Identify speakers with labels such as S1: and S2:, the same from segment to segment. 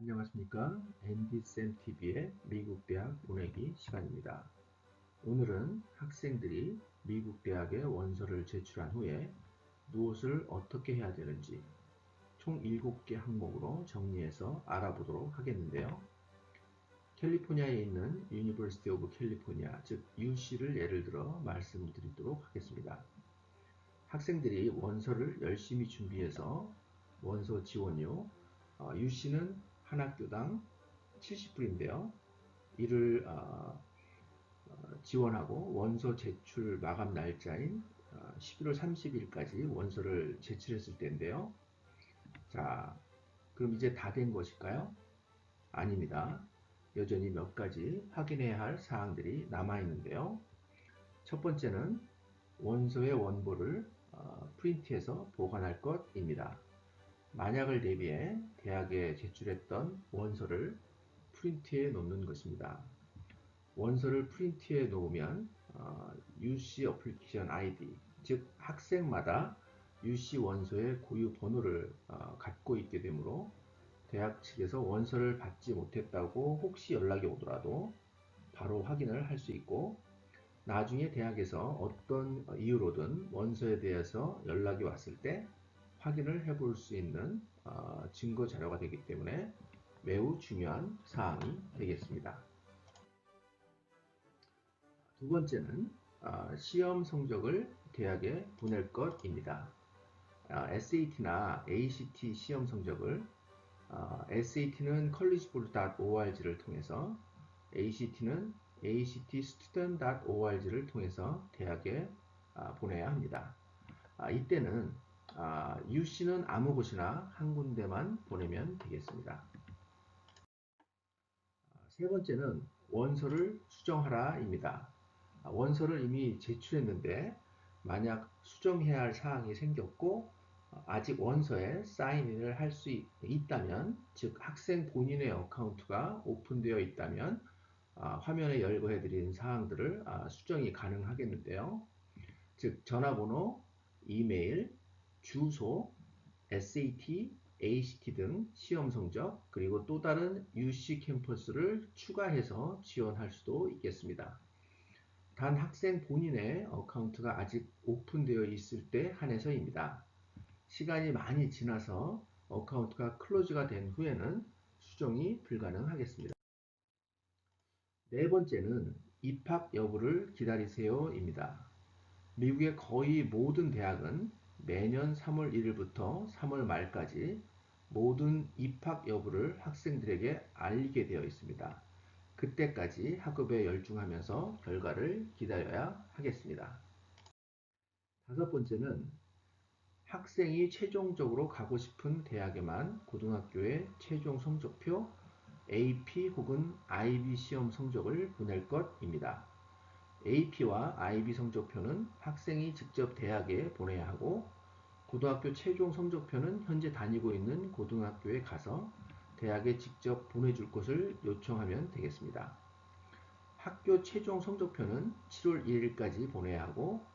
S1: 안녕하십니까 MB쌤TV의 미국 대학 보내기 시간입니다. 오늘은 학생들이 미국 대학에 원서를 제출한 후에 무엇을 어떻게 해야 되는지 총 7개 항목으로 정리해서 알아보도록 하겠는데요. 캘리포니아에 있는 유니버시티 오브 캘리포니아 즉 UC를 예를 들어 말씀드리도록 하겠습니다. 학생들이 원서를 열심히 준비해서 원서 지원료 어, UC는 한 학교당 70불인데요. 이를 어, 어, 지원하고 원서 제출 마감 날짜인 11월 어, 30일까지 원서를 제출했을 때인데요. 자, 그럼 이제 다 된 것일까요? 아닙니다. 여전히 몇 가지 확인해야 할 사항들이 남아 있는데요. 첫 번째는 원서의 원본을 프린트해서 보관할 것입니다. 만약을 대비해 대학에 제출했던 원서를 프린트해 놓는 것입니다. 원서를 프린트해 놓으면 어, UC 어플리케이션 아이디 즉 학생마다 UC 원서의 고유 번호를 어, 갖고 있게 되므로 대학 측에서 원서를 받지 못했다고 혹시 연락이 오더라도 바로 확인을 할 수 있고 나중에 대학에서 어떤 이유로든 원서에 대해서 연락이 왔을 때 확인을 해볼 수 있는 어, 증거 자료가 되기 때문에 매우 중요한 사항이 되겠습니다. 두 번째는 어, 시험 성적을 대학에 보낼 것입니다. 어, SAT나 ACT 시험 성적을 SAT는 college보ard.org를 통해서 ACT는 actstudent.org를 통해서 대학에 보내야 합니다. 이때는 아, UC는 아무 곳이나 한 군데만 보내면 되겠습니다. 아, 세 번째는 원서를 수정하라 입니다. 아, 원서를 이미 제출했는데 만약 수정해야 할 사항이 생겼고 어, 아직 원서에 사인인을 할 수 있다면 즉 학생 본인의 어카운트가 오픈되어 있다면 화면에 열거해 드린 사항들을 수정이 가능하겠는데요. 즉 전화번호, 이메일, 주소, SAT, ACT 등 시험 성적 그리고 또 다른 UC 캠퍼스를 추가해서 지원할 수도 있겠습니다. 단 학생 본인의 어카운트가 아직 오픈되어 있을 때 한해서입니다. 시간이 많이 지나서 어카운트가 클로즈가 된 후에는 수정이 불가능하겠습니다. 네 번째는 입학 여부를 기다리세요입니다. 미국의 거의 모든 대학은 매년 3월 1일부터 3월 말까지 모든 입학 여부를 학생들에게 알리게 되어 있습니다. 그때까지 학업에 열중하면서 결과를 기다려야 하겠습니다. 다섯 번째는 학생이 최종적으로 가고 싶은 대학에만 고등학교의 최종 성적표 AP 혹은 IB 시험 성적을 보낼 것입니다. AP와 IB 성적표는 학생이 직접 대학에 보내야 하고 고등학교 최종 성적표는 현재 다니고 있는 고등학교에 가서 대학에 직접 보내줄 것을 요청하면 되겠습니다. 학교 최종 성적표는 7월 1일까지 보내야 하고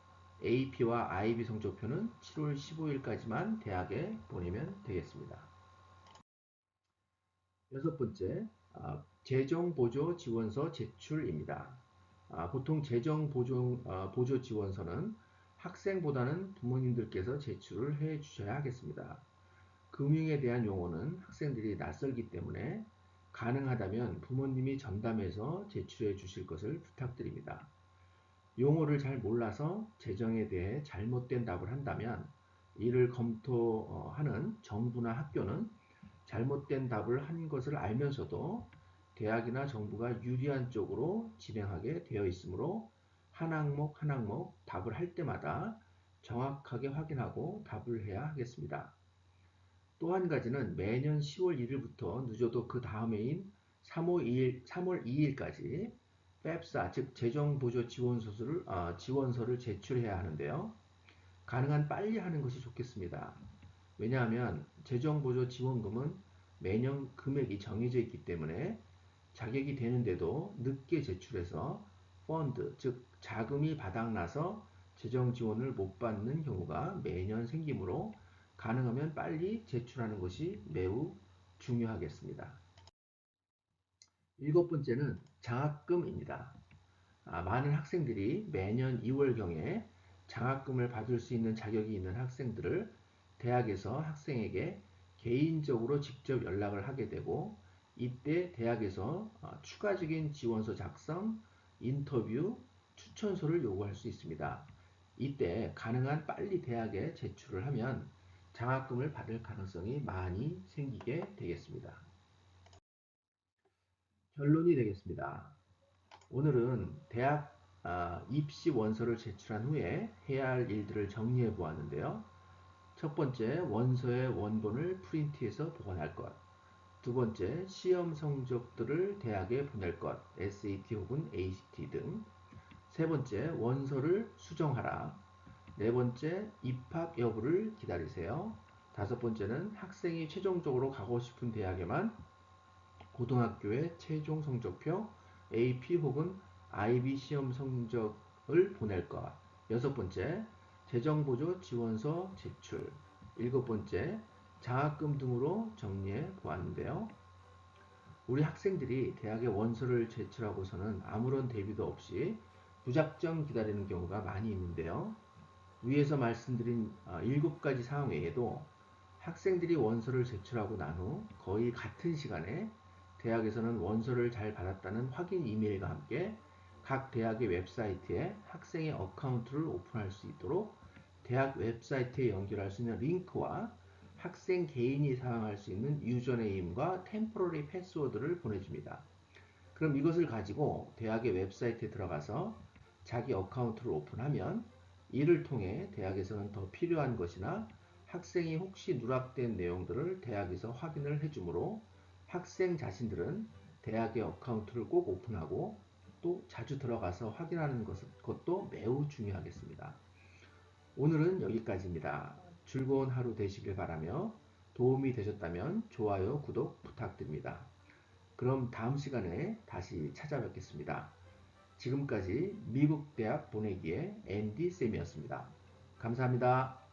S1: AP와 IB 성적표는 7월 15일까지만 대학에 보내면 되겠습니다. 여섯 번째, 아, 재정보조 지원서 제출입니다. 아, 보통 재정 보조 아, 보조 지원서는 학생보다는 부모님들께서 제출을 해 주셔야 하겠습니다. 금융에 대한 용어는 학생들이 낯설기 때문에 가능하다면 부모님이 전담해서 제출해 주실 것을 부탁드립니다. 용어를 잘 몰라서 재정에 대해 잘못된 답을 한다면 이를 검토하는 정부나 학교는 잘못된 답을 한 것을 알면서도 대학이나 정부가 유리한 쪽으로 진행하게 되어 있으므로 한 항목 한 항목 답을 할 때마다 정확하게 확인하고 답을 해야 하겠습니다. 또 한 가지는 매년 10월 1일부터 늦어도 그 다음해인 3월 2일, 3월 2일까지 펩사 즉 재정보조 지원서를, 어, 지원서를 제출해야 하는데요. 가능한 빨리 하는 것이 좋겠습니다. 왜냐하면 재정보조 지원금은 매년 금액이 정해져 있기 때문에 자격이 되는데도 늦게 제출해서 펀드, 즉 자금이 바닥나서 재정 지원을 못 받는 경우가 매년 생기므로 가능하면 빨리 제출하는 것이 매우 중요하겠습니다. 일곱 번째는 장학금입니다. 아, 많은 학생들이 매년 2월경에 장학금을 받을 수 있는 자격이 있는 학생들을 대학에서 학생에게 개인적으로 직접 연락을 하게 되고 이때 대학에서 어, 추가적인 지원서 작성, 인터뷰, 추천서를 요구할 수 있습니다. 이때 가능한 빨리 대학에 제출을 하면 장학금을 받을 가능성이 많이 생기게 되겠습니다. 결론이 되겠습니다. 오늘은 대학 아, 입시 원서를 제출한 후에 해야 할 일들을 정리해 보았는데요. 첫 번째, 원서의 원본을 프린트해서 보관할 것. 두 번째, 시험 성적들을 대학에 보낼 것, SAT 혹은 ACT 등. 세 번째, 원서를 수정하라. 네 번째, 입학 여부를 기다리세요. 다섯 번째는 학생이 최종적으로 가고 싶은 대학에만 고등학교의 최종 성적표, AP 혹은 IB 시험 성적을 보낼 것. 여섯 번째, 재정보조 지원서 제출. 일곱 번째, 장학금 등으로 정리해 보았는데요. 우리 학생들이 대학에 원서를 제출하고서는 아무런 대비도 없이 무작정 기다리는 경우가 많이 있는데요. 위에서 말씀드린 어, 일곱 가지 사항 외에도 학생들이 원서를 제출하고 난 후 거의 같은 시간에 대학에서는 원서를 잘 받았다는 확인 이메일과 함께 각 대학의 웹사이트에 학생의 어카운트를 오픈할 수 있도록 대학 웹사이트에 연결할 수 있는 링크와 학생 개인이 사용할 수 있는 유저네임과 템포러리 패스워드를 보내줍니다. 그럼 이것을 가지고 대학의 웹사이트에 들어가서 자기 어카운트를 오픈하면 이를 통해 대학에서는 더 필요한 것이나 학생이 혹시 누락된 내용들을 대학에서 확인을 해주므로 학생 자신들은 대학의 어카운트를 꼭 오픈하고 또 자주 들어가서 확인하는 것도 매우 중요하겠습니다. 오늘은 여기까지입니다. 즐거운 하루 되시길 바라며 도움이 되셨다면 좋아요, 구독 부탁드립니다. 그럼 다음 시간에 다시 찾아뵙겠습니다. 지금까지 미국 대학 보내기의 앤디 쌤이었습니다. 감사합니다.